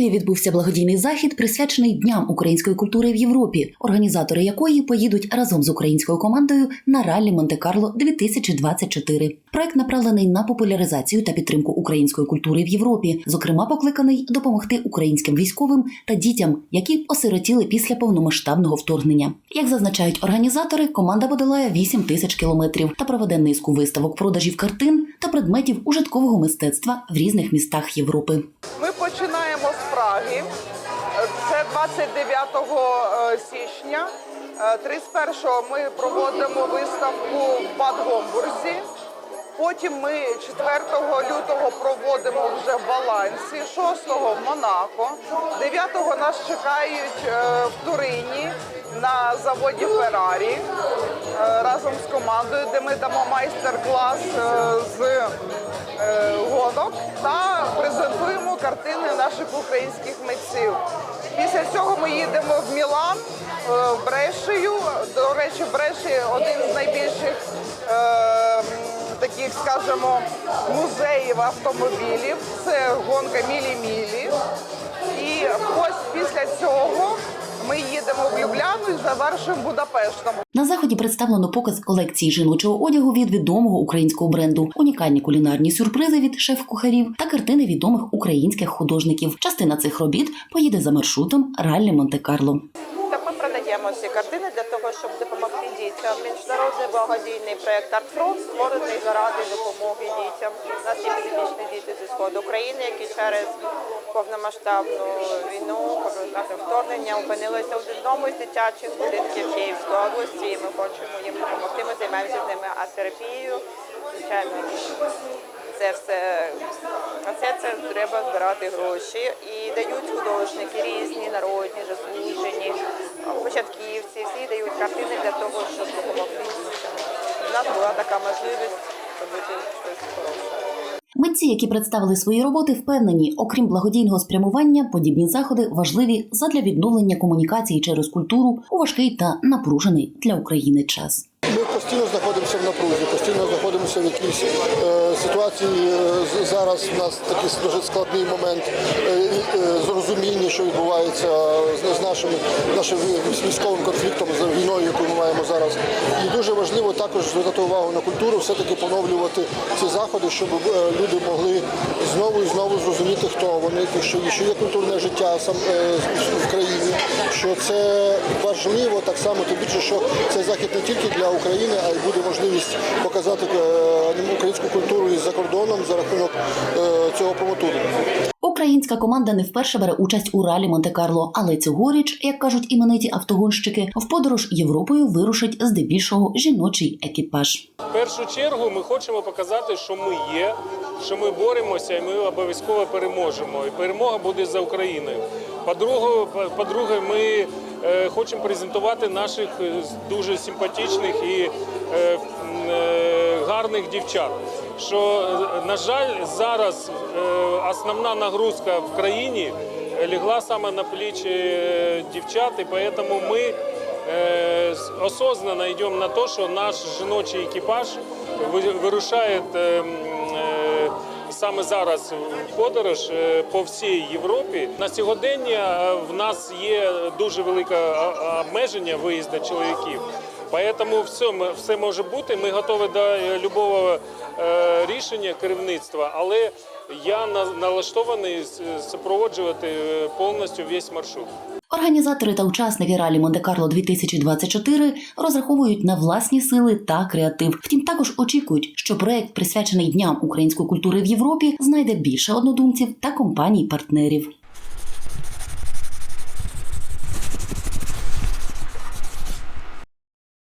Києві відбувся благодійний захід, присвячений Дням української культури в Європі, організатори якої поїдуть разом з українською командою на раллі Монте-Карло 2024. Проект направлений на популяризацію та підтримку української культури в Європі, зокрема покликаний допомогти українським військовим та дітям, які осиротіли після повномасштабного вторгнення. Як зазначають організатори, команда подолає 8 тисяч кілометрів та проведе низку виставок продажів картин та предметів ужиткового мистецтва в різних містах Європи. 29 січня. Е, 31-го ми проводимо виставку в Бад Гомбурзі. Потім ми 4 лютого проводимо вже в Балансі, 6-го в Монако, 9-го нас чекають е, в Турині на заводі Феррарі е, разом з командою, де ми дамо майстер-клас е, з е, гонок та презентуємо картини наших українських митців. Після цього ми їдемо в Мілан, е, в Брешею. До речі, Бреші один з найбільших е, таких, скажімо, музеїв автомобілів. Це гонка Мілі-Мілі. І ось після цього ми їдемо в Любляну і завершуємо Будапештом. На заході представлено показ колекції жіночого одягу від відомого українського бренду, унікальні кулінарні сюрпризи від шеф-кухарів та картини відомих українських художників. Частина цих робіт поїде за маршрутом раллі Монте-Карло. Так ми продаємо ці картини для того, щоб допомогти дітям. Міжнародний благодійний проект «Артфронт» створений заради допомоги дітям. У нас є підопічні діти зі сходу України, які через повномасштабну війну, повномасштабне вторгнення опинилися в одному з дитячих будинків Київської області. Ми хочемо їм допомогти. Ми займаємося з ними арт-терапією. Звичайно, це все на це це треба збирати гроші і дають художники різні, народні, заслужені, початківці, всі дають картини для того, щоб допомогти. У нас була така можливість робити щось хороше. Митці, які представили свої роботи, впевнені, окрім благодійного спрямування, подібні заходи важливі задля відновлення комунікації через культуру у важкий та напружений для України час. Постійно знаходимося в напрузі, постійно знаходимося в якійсь е, ситуації. Е, Зараз в нас такий дуже складний момент е, е, зрозуміння, що відбувається з, нашим, нашим військовим конфліктом, з війною, яку ми маємо зараз. І дуже важливо також звертати увагу на культуру, все-таки поновлювати ці заходи, щоб е, люди могли знову і знову зрозуміти, хто вони, що, є культурне життя сам е, в країні, що це важливо так само, тим більше, що цей захід не тільки для України, а й буде можливість показати е, українську культуру і за кордоном за рахунок е, цього промотуру. Українська команда не вперше бере участь у ралі Монте-Карло, але цьогоріч, як кажуть імениті автогонщики, в подорож Європою вирушить здебільшого жіночий екіпаж. В першу чергу ми хочемо показати, що ми є, що ми боремося, і ми обов'язково переможемо. І перемога буде за Україною. По-друге, по-друге, ми хочемо презентувати наших е, дуже симпатичних і е, е, гарних дівчат. Що, е, на жаль, зараз е, основна нагрузка в країні лягла саме на плечі е, дівчат, і тому ми осознанно идем на то, что наш жіночий екіпаж вирушає е, е, саме зараз подорож е, по всій Європі. На сьогодення е, в нас є дуже велике обмеження виїзду чоловіків. Поэтому все, ми- все може бути. Ми готові до е, любого е, рішення керівництва, але я на- налаштований супроводжувати е, повністю весь маршрут. Організатори та учасники ралі Монте-Карло 2024 розраховують на власні сили та креатив. Втім, також очікують, що проект, присвячений дням української культури в Європі, знайде більше однодумців та компаній-партнерів.